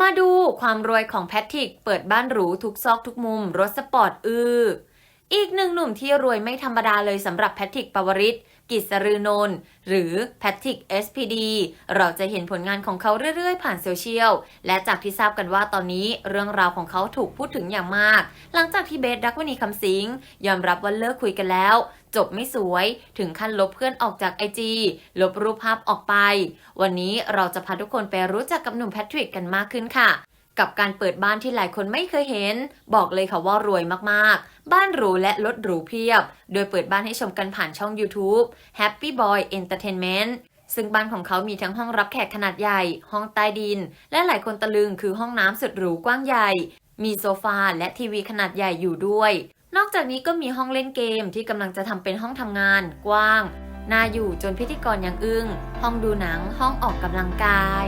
มาดูความรวยของแพทริกเปิดบ้านหรูทุกซอกทุกมุมรถสปอร์ตอือ อีกหนึ่งหนุ่มที่รวยไม่ธรรมดาเลยสำหรับแพทริกปวริศกิจสรือนนท์หรือแพทริก SPD เราจะเห็นผลงานของเขาเรื่อยๆ ผ่านโซเชียล และจากที่ทราบกันว่าตอนนี้เรื่องราวของเขาถูกพูดถึงอย่างมาก หลังจากที่เบสรักวณีคำสิงยอมรับว่าเลิกคุยกันแล้ว จบไม่สวย ถึงขั้นลบเพื่อนออกจากไอจีลบรูปภาพออกไป วันนี้เราจะพาทุกคนไปรู้จักกับหนุ่มแพทริกกันมากขึ้นค่ะ กับการเปิดบ้านที่หลายคนไม่เคยเห็น บอกเลยค่ะว่ารวยมากๆ บ้านหรูและรถหรูเพียบ โดยเปิดบ้านให้ชมกันผ่านช่อง YouTube Happy Boy Entertainment ซึ่งบ้านของเขามีทั้งห้องรับแขกขนาดใหญ่ ห้องใต้ดิน และหลายคนตะลึงคือห้องน้ำสุดหรูกว้างใหญ่ มีโซฟาและทีวีขนาดใหญ่อยู่ด้วย นอกจากนี้ก็มีห้องเล่นเกมที่กำลังจะทำเป็นห้องทำงาน กว้าง น่าอยู่จนพิธีกรยังอึ้ง ห้องดูหนัง ห้องออกกำลังกาย